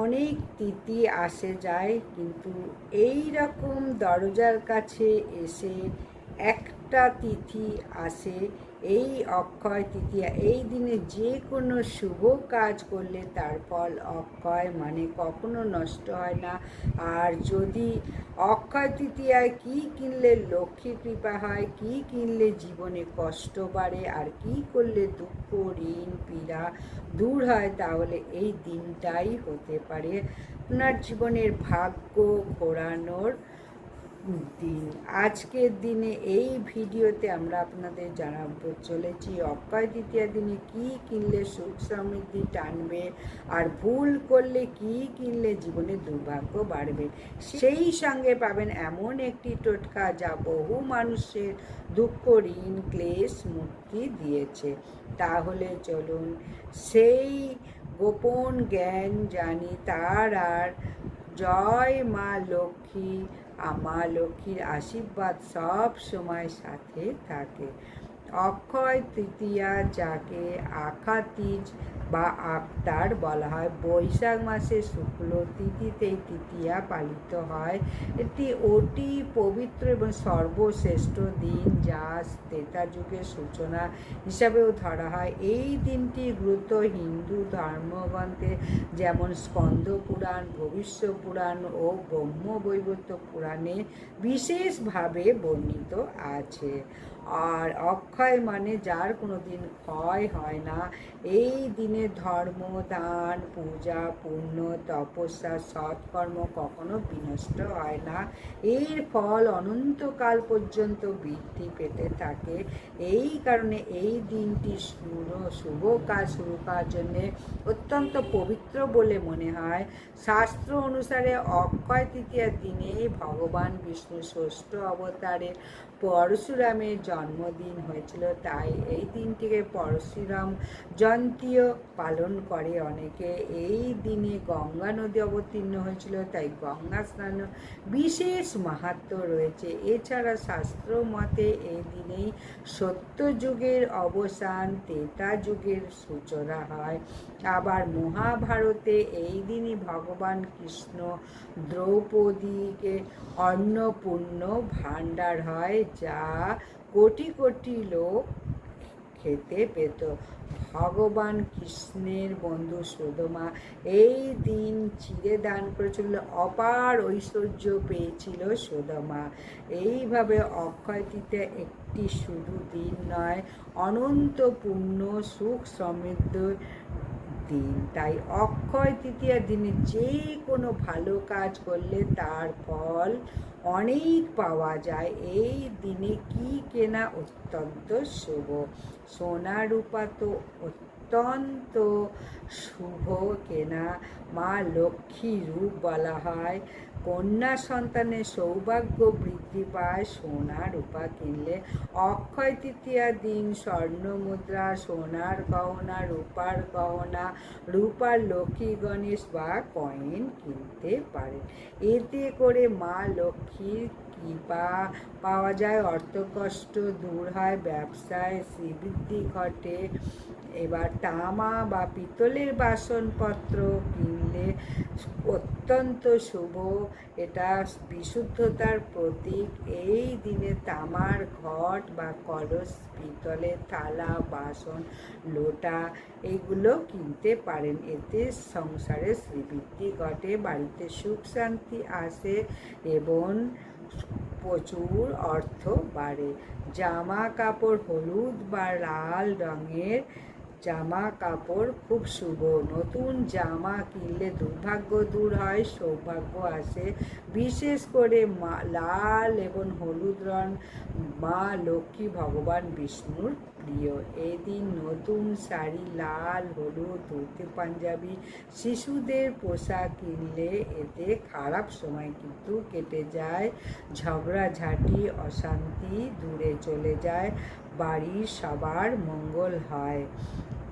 অনেক তিথি আসে যায় কিন্তু এই রকম দরজার কাছে এসে একটা তিথি আসে এই অক্ষয় তৃতীয়া, এই দিনে যে কোনো শুভ কাজ করলে তার ফল অক্ষয় মানে কখনো নষ্ট হয় না। আর যদি অক্ষয় তৃতীয়ায় কী কিনলে লক্ষ্মী কৃপা হয়, কী কিনলে জীবনে কষ্ট বাড়ে, আর কী করলে দুঃখ, ঋণ, পীড়া দূর হয়, তাহলে এই দিনটাই হতে পারে। আপনার জীবনের ভাগ্য ঘোরানোর দিন। আজকের দিনে এই ভিডিওতে আমরা আপনাদের জানাব, চলেছি অক্ষয় তৃতীয়া দিনে কি কিনলে সুখ সমৃদ্ধি টানবে আর ভুল করলে কি কিনলে জীবনে দুর্ভাগ্য বাড়বে। সেই সঙ্গে পাবেন এমন একটি টোটকা যা বহু মানুষের দুঃখ, ঋণ, ক্লেশ, মুক্তি দিয়েছে। তাহলে চলুন সেই গোপন জ্ঞান জানি তার আর। জয় মা লক্ষ্মী মা লক্ষ্মীর আশীর্বাদ সব সময় সাথে থাকে। অক্ষয় তৃতীয়া যাকে আখাতিজ বা আক্তার বলা হয়। বৈশাখ মাসে শুক্ল তিথিতেই তৃতীয়া পালিত হয়। এটি অতি পবিত্র এবং সর্বশ্রেষ্ঠ দিন যা ত্রেতা যুগের সূচনা হিসাবেও ধরা হয়। এই দিনটি গুরুত্ব হিন্দু ধর্মগ্রন্থে যেমন স্কন্দ পুরাণ, ভবিষ্য পুরাণ ও ব্রহ্মবৈবর্ত পুরাণে বিশেষভাবে বর্ণিত আছে। আর অক্ষয় মানে যার কোনো দিন ক্ষয় হয় না। এই দিনে ধর্ম, দান, পূজা, পুণ্য, তপস্যা, সৎকর্ম কখনো বিনষ্ট হয় না। এর ফল অনন্তকাল পর্যন্ত বৃদ্ধি পেতে থাকে। এই কারণে এই দিনটি শুভ কাজ শুরু করার জন্যে অত্যন্ত পবিত্র বলে মনে হয়। শাস্ত্র অনুসারে অক্ষয় তৃতীয়ার দিনে ভগবান বিষ্ণু ষষ্ঠ অবতারের পরশুরামের জন্মদিন হয়েছিল, তাই এই দিনটিকে পরশুরাম জয়ন্তীও পালন করে অনেকে। এই দিনে গঙ্গা নদী অবতীর্ণ হয়েছিল, তাই গঙ্গা স্নান বিশেষ মাহাত্ম রয়েছে। এছাড়া শাস্ত্র মতে এই দিনেই সত্য যুগের অবসান তেতা যুগের সূচনা হয়। আবার মহাভারতে এই দিনই ভগবান কৃষ্ণ দ্রৌপদীকে অন্নপূর্ণ ভাণ্ডার হয় যা কোটি কোটি লোক খেতে পেত। ভগবান কৃষ্ণের বন্ধু সুদমা এই দিন চিরে দান করেছিল, অপার ঐশ্বর্য পেয়েছিল সুদমা। এইভাবে অক্ষয় একটি শুধু দিন নয় অনন্ত পূর্ণ সুখ সমৃদ্ধ দিন। তাই অক্ষয় তৃতীয়ার দিনে যে কোনো ভালো কাজ করলে তার ফল অনেক পাওয়া যায়। এই দিনে কি কেনা অত্যন্ত শুভ। সোনা রূপা তো অত্যন্ত শুভ কেনা। মা লক্ষ্মী রূপ বলা হয় কন্যা সন্তানের সৌভাগ্য বৃদ্ধি পায়। সোনা রূপা কিনলে অক্ষয় তৃতীয়ার দিন, স্বর্ণ মুদ্রা, সোনার গহনা, রূপার গহনা, রূপার লক্ষ্মী গণেশ বা কয়েন কিনতে পারে এতে করে মা লক্ষ্মীর কৃপা পাওয়া যায় অর্থকষ্ট দূর হয়, ব্যবসায় শ্রীবৃদ্ধি ঘটে। এবার তামা বা পিতলের বাসনপত্র কিনলে অত্যন্ত শুভ। এটা বিশুদ্ধতার প্রতীক। এই দিনে তামার ঘট বা কলস, পিতলের থালা, বাসন, লোটা, এগুলো কিনতে পারেন। এতে সংসারে শ্রীবৃদ্ধি ঘটে, বাড়িতে সুখ শান্তি আসে এবং প্রচুর অর্থ বাড়ে। জামা কাপড় হলুদ বা লাল রঙের জামা কাপড় খুব শুভ। নতুন জামা কিনলে দুর্ভাগ্য দূর হয়, সৌভাগ্য আসে। বিশেষ করে মা, লাল এবং হলুদ রং। মা লক্ষ্মী ভগবান বিষ্ণুর প্রিয়। এদিন নতুন শাড়ি, লাল, হলুদ, ধুতি, পাঞ্জাবি শিশুদের পোশাক কিনলে এতে খারাপ সময় কিন্তু কেটে যায়। ঝগড়াঝাঁটি, অশান্তি দূরে চলে যায়। বাড়ির সবার মঙ্গল হয়।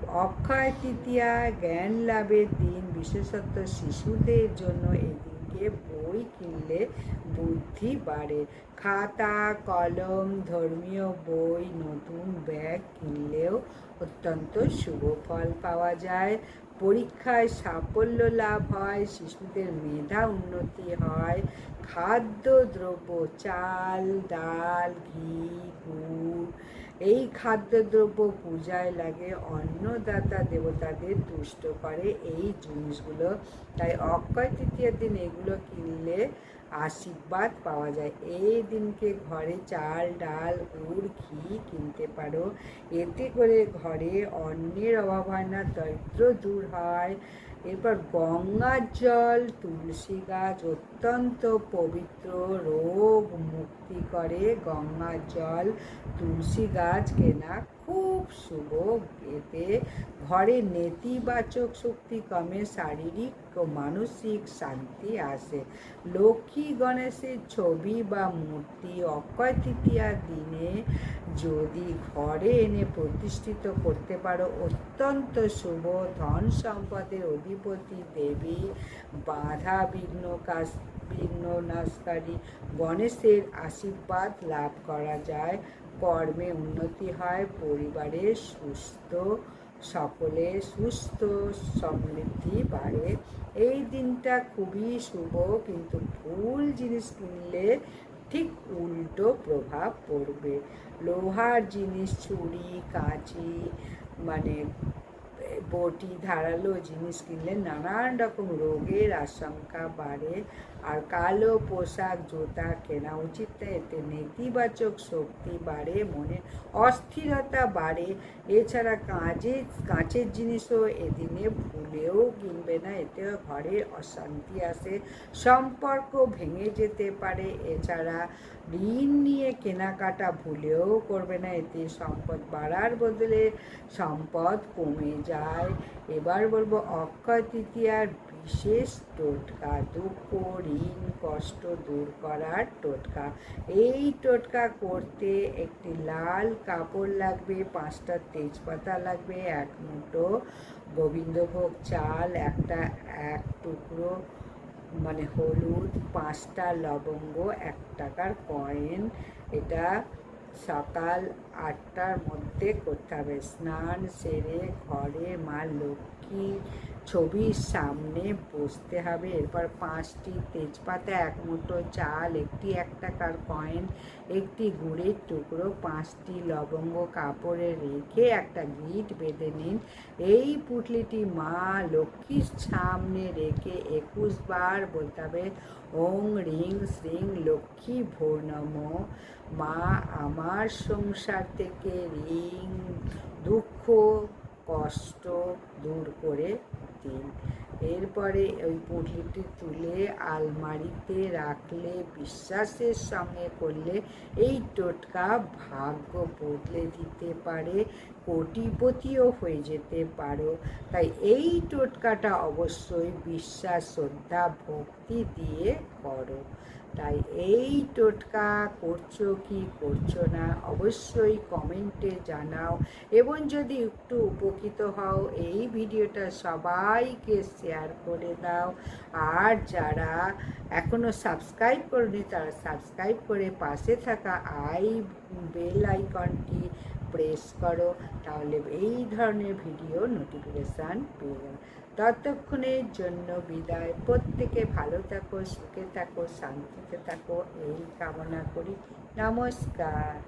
অক্ষয় তৃতীয়া, জ্ঞান লাভের দিন, বিশেষত শিশুদের জন্য এদিনকে বই কিনলে বুদ্ধি বাড়ে। খাতা, কলম, ধর্মীয় বই, নতুন ব্যাগ কিনলেও অত্যন্ত শুভ ফল পাওয়া যায়। পরীক্ষায় সাফল্য লাভ হয়, শিশুদের মেধা উন্নতি হয়। খাদ্য দ্রব্য চাল, ডাল, ঘি, গুড় এই খাদ্যদ্রব্য পূজায় লাগে, অন্নদাতা দেবতাদের তুষ্ট করে এই জিনিসগুলো। তাই অক্ষয় তৃতীয়ার দিন এগুলো কিনলে আশীর্বাদ পাওয়া যায়। এই দিনকে ঘরে চাল, ডাল, গুড়, ঘি কিনতে পারো। এতে করে ঘরে অন্নের অভাব হয় না, দরিদ্র দূর হয়। এরপর গঙ্গার জল, তুলসী গাছ অত্যন্ত পবিত্র, রোগ মুক্তি করে গঙ্গার জল, তুলসী গাছ কেনা খুব শুভ এতে ঘরে নেতিবাচক শক্তি কমে, শারীরিক ও মানসিক শান্তি আসে। লক্ষ্মী গণেশের ছবি বা মূর্তি অক্ষয় তৃতীয়ার দিনে যদি ঘরে এনে প্রতিষ্ঠিত করতে পারো, অত্যন্ত শুভ। ধন সম্পদের অধিপতি দেবী, বাধা বিঘ্ন কাজ বিঘ্ন নাশকারী গণেশের আশীর্বাদ লাভ করা যায়। কর্মে উন্নতি হয়, পরিবারে সুস্থ, সকলে সুস্থ, সমৃদ্ধি বাড়ে। এই দিনটা খুবই শুভ, কিন্তু ভুল জিনিস কিনলে ঠিক উল্টো প্রভাব পড়বে। লোহার জিনিস, ছুরি, কাঁচি মানে বটি, ধারালো জিনিস কিনলে নানান রকম রোগের আশঙ্কা বাড়ে। আর কালো পোশাক, জুতা কেনা উচিত এতে নেতিবাচক শক্তি বাড়ে, মনে অস্থিরতা বাড়ে। এছাড়া কাঁচের কাঁচের জিনিসও এদিনে ভুলেও কিনবে না, এতে ঘরে অশান্তি আসে, সম্পর্ক ভেঙে যেতে পারে। এছাড়া ঋণ নিয়ে কেনাকাটা ভুলেও করবে না, এতে সম্পদ বাড়ার বদলে সম্পদ কমে যায়। এবার বলব, অক্ষয় তৃতীয়ার বিশেষ টোটকা, দুঃখ, ঋণ, কষ্ট দূর করার টোটকা। এই টোটকা করতে একটি লাল কাপড় লাগবে, পাঁচটা তেজপাতা লাগবে, এক মুঠো গোবিন্দভোগ চাল, একটা এক টুকরো মানে হলুদ, পাঁচটা লবঙ্গ, এক টাকার কয়েন। এটা সকাল আটটার মধ্যে করতে হবে। স্নান সেরে ঘরে মা লক্ষ্মী ছবির সামনে বসতে হবে? এরপর পাঁচটি তেজপাতা, এক মুঠো চাল, একটি এক টাকার কয়েন, একটি গুড়ের টুকরো, পাঁচটি লবঙ্গ কাপড়ে রেখে একটা গিট বেঁধে নিন। এই পুটলিটি মা লক্ষ্মীর সামনে রেখে একুশ বার বলতে হবে, ওং রিং শ্রিং লক্ষ্মী ভো মা আমার সংসার থেকে রিং, দুঃখ কষ্ট দূর করে দিন। এরপরে ওই পুঁটলিটি তুলে আলমারিতে রাখলে, বিশ্বাসের সঙ্গে করলে এই টোটকা ভাগ্য বদলে দিতে পারে, কোটিপতিও হয়ে যেতে পারো। তাই এই টোটকাটা অবশ্যই বিশ্বাস, শ্রদ্ধা, ভক্তি দিয়ে করো। তাই এই টোটকা করছ কি করছ না, অবশ্যই কমেন্টে জানাও। এবং যদি একটু উপকৃত হও, এই ভিডিওটা সবাইকে শেয়ার করে দাও। আর যারা এখনও সাবস্ক্রাইব করনি, তারা সাবস্ক্রাইব করে পাশে থাকা আই বেল আইকনটি প্রেস করো, তাহলে এই ধরনের ভিডিও নোটিফিকেশান পেয়ে যাবে। ততক্ষণের জন্য বিদায়। প্রত্যেকে ভালো থাকো, সুখে থাকো, শান্তিতে থাকো। এই কামনা করি। নমস্কার।